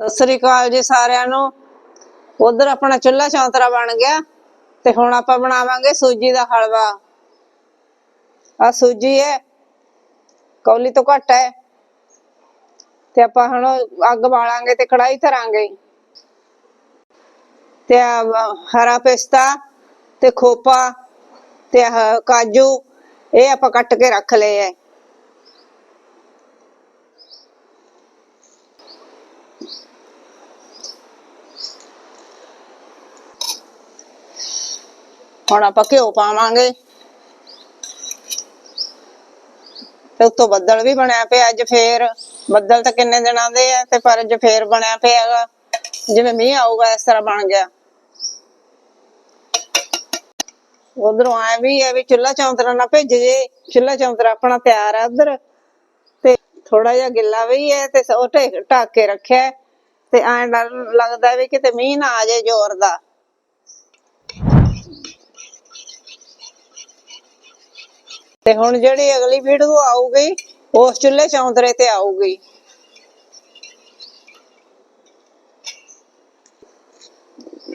ਸਤਿ ਸ੍ਰੀ ਅਕਾਲ ਜੀ ਸਾਰਿਆਂ ਨੂੰ। ਉਧਰ ਆਪਣਾ ਚੁੱਲ੍ਹਾ ਚੌਂਤਰਾ ਬਣ ਗਿਆ ਤੇ ਹੁਣ ਆਪਾਂ ਬਣਾਵਾਂਗੇ ਸੂਜੀ ਦਾ ਹਲਵਾ। ਆ ਸੂਜੀ ਹੈ, ਕੌਲੀ ਤੋਂ ਘੱਟ ਹੈ। ਤੇ ਆਪਾਂ ਹੁਣ ਅੱਗ ਬਾਲਾਂਗੇ ਤੇ ਕੜਾਈ ਧਰਾਂਗੇ। ਤੇ ਹਰਾ ਪਿਸਤਾ ਤੇ ਖੋਪਾ ਤੇ ਕਾਜੂ, ਇਹ ਆਪਾਂ ਕੱਟ ਕੇ ਰੱਖ ਲਏ ਹੈ। ਹੁਣ ਆਪਾਂ ਘਿਓ ਪਾਵਾਂਗੇ। ਤੇ ਉੱਤੋਂ ਬੱਦਲ ਵੀ ਬਣਿਆ ਪਿਆ ਅੱਜ ਫੇਰ। ਬੱਦਲ ਤਾਂ ਕਿੰਨੇ ਦਿਨਾਂ ਦੇ ਆ ਤੇ ਪਰ ਅੱਜ ਫੇਰ ਬਣਿਆ ਪਿਆ ਹੈਗਾ। ਜਿਵੇਂ ਮੀਂਹ ਆਊਗਾ ਇਸ ਤਰ੍ਹਾਂ ਬਣ ਗਿਆ। ਉਧਰੋਂ ਆਏ ਵੀ ਹੈ ਵੀ ਚੁੱਲਾ ਚੌਂਤਰਾ ਨਾ ਭੇਜ ਜੇ। ਚੁੱਲਾ ਚੌਂਤਰਾ ਆਪਣਾ ਤਿਆਰ ਆ ਉਧਰ। ਤੇ ਥੋੜਾ ਜਿਹਾ ਗਿੱਲਾ ਵੀ ਹੈ ਤੇ ਉਹ ਢੱਕ ਕੇ ਰੱਖਿਆ। ਤੇ ਐਂ ਡਰ ਲੱਗਦਾ ਵੀ ਕਿਤੇ ਮੀਂਹ ਨਾ ਆ ਜਾਏ ਜ਼ੋਰ ਦਾ। ਤੇ ਹੁਣ ਜਿਹੜੀ ਅਗਲੀ ਵੀਡੀਓ ਆਊਗੀ, ਉਸ ਚੁੱਲ੍ਹੇ ਚੌਂਤਰੇ ਤੇ ਆਊਗੀ।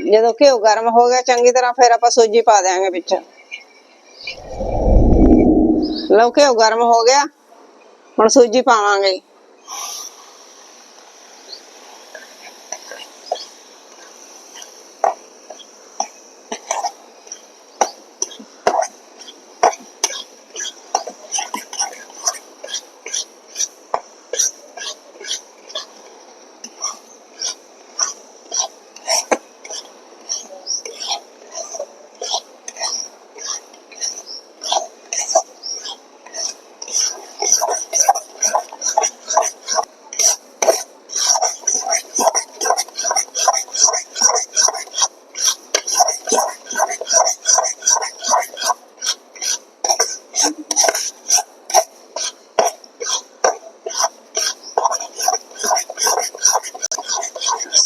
ਜਦੋਂ ਘਿਓ ਗਰਮ ਹੋ ਗਿਆ, ਚੰਗੀ ਤਰ੍ਹਾਂ ਫਿਰ ਆਪਾਂ ਸੂਜੀ ਪਾ ਦਿਆਂਗੇ ਵਿੱਚ। ਲਓ, ਘਿਓ ਗਰਮ ਹੋ ਗਿਆ। ਹੁਣ ਸੂਜੀ ਪਾਵਾਂਗੇ।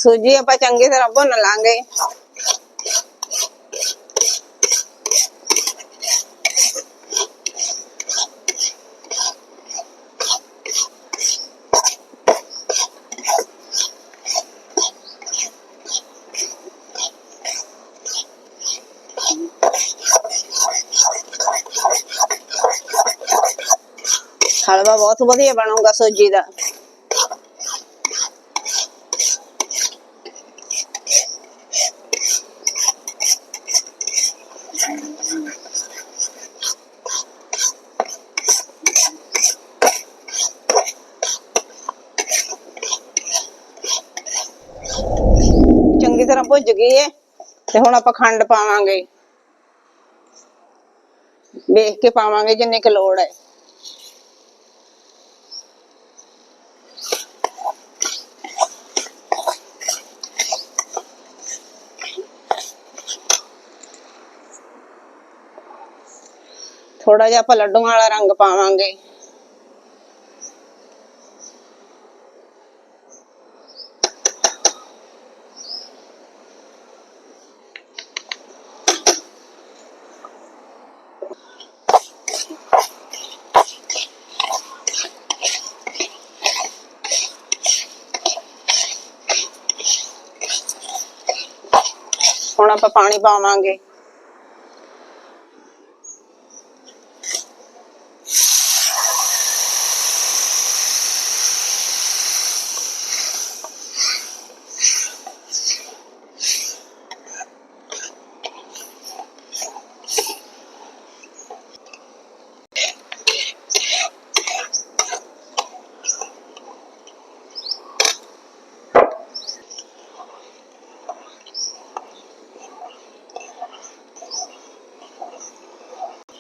ਸੂਜੀ ਆਪਾਂ ਚੰਗੀ ਤਰ੍ਹਾਂ ਭੁੰਨ ਲਾਂਗੇ। ਹਲਵਾ ਬਹੁਤ ਵਧੀਆ ਬਣੂਗਾ ਸੂਜੀ ਦਾ। ਭੁੱਜ ਗਈ ਹੈ ਤੇ ਹੁਣ ਆਪਾਂ ਖੰਡ ਪਾਵਾਂਗੇ। ਵੇਖ ਕੇ ਪਾਵਾਂਗੇ ਜਿੰਨੀ ਕੁ ਲੋੜ ਹੈ ਥੋੜਾ ਜਿਹਾ ਆਪਾਂ ਲੱਡੂਆਂ ਵਾਲਾ ਰੰਗ ਪਾਵਾਂਗੇ। ਹੁਣ ਆਪਾਂ ਪਾਣੀ ਪਾਵਾਂਗੇ।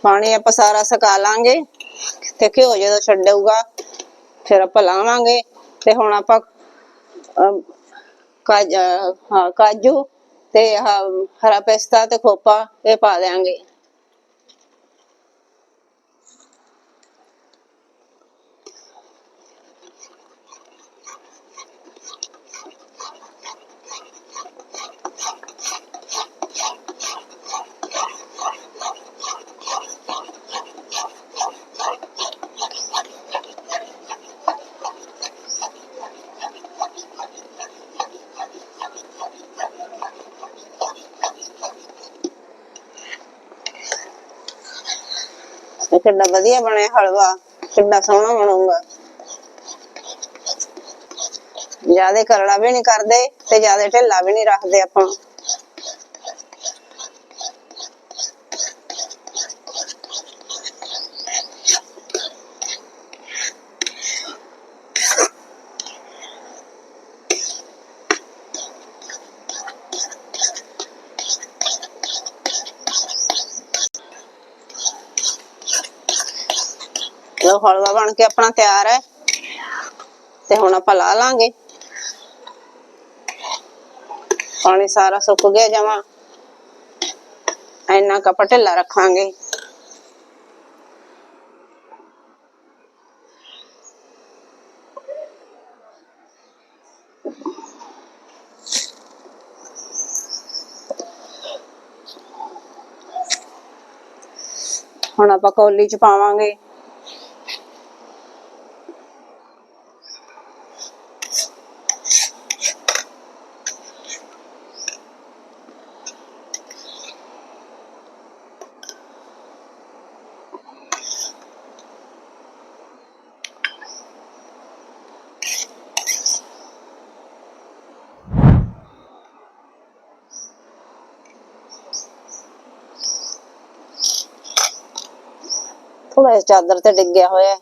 ਪਾਣੀ ਆਪਾਂ ਸਾਰਾ ਸਕਾ ਲਾਂਗੇ ਤੇ ਘਿਓ ਜਦੋਂ ਛੱਡੂਗਾ, ਫਿਰ ਆਪਾਂ ਲਾਵਾਂਗੇ ਤੇ ਹੁਣ ਆਪਾਂ ਕਾਜ ਹਾਂ, ਕਾਜੂ ਤੇ ਹਰਾ ਪਿਸਤਾ ਤੇ ਖੋਪਾ ਇਹ ਪਾ ਦਿਆਂਗੇ। ਇਹ ਕਿੰਨਾ ਵਧੀਆ ਬਣਿਆ ਹਲਵਾ, ਕਿੰਨਾ ਸੋਹਣਾ ਬਣੂਗਾ। ਜ਼ਿਆਦਾ ਕਰੜਾ ਵੀ ਨਹੀਂ ਕਰਦੇ ਤੇ ਜ਼ਿਆਦਾ ਢਿੱਲਾ ਵੀ ਨਹੀਂ ਰੱਖਦੇ ਆਪਾਂ। ਲੋ ਹਲਵਾ ਬਣ ਕੇ ਆਪਣਾ ਤਿਆਰ ਹੈ। ਤੇ ਹੁਣ ਆਪਾਂ ਲਾ ਲਾਂਗੇ। ਪਾਣੀ ਸਾਰਾ ਸੁੱਕ ਗਿਆ ਜਮਾ। ਇੰਨਾ ਕੱਪ ਢਿੱਲਾ ਰੱਖਾਂਗੇ। ਹੁਣ ਆਪਾਂ ਕੌਲੀ ਚ ਪਾਵਾਂਗੇ। ਥੋੜਾ ਜਿਹਾ ਚਾਦਰ ਤੇ ਡਿੱਗਿਆ ਹੋਇਆ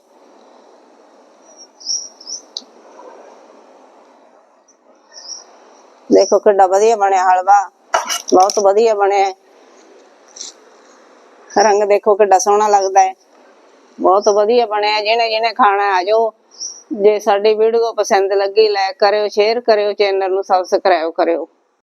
ਦੇਖੋ ਕਿੰਨਾ ਵਧੀਆ ਬਣਿਆ ਹਲਵਾ, ਬਹੁਤ ਵਧੀਆ ਬਣਿਆ ਰੰਗ ਦੇਖੋ ਕਿੰਨਾ ਸੋਹਣਾ ਲੱਗਦਾ ਹੈ। ਬਹੁਤ ਵਧੀਆ ਬਣਿਆ, ਜਿਹਨੇ ਜਿਹਨੇ ਖਾਣਾ ਆ ਜਾਓ। ਜੇ ਸਾਡੀ ਵੀਡੀਓ ਪਸੰਦ ਲੱਗੀ ਲਾਈਕ ਕਰਿਓ ਸ਼ੇਅਰ ਕਰਿਓ ਚੈਨਲ ਨੂੰ ਸਬਸਕ੍ਰਾਈਬ ਕਰਿਓ।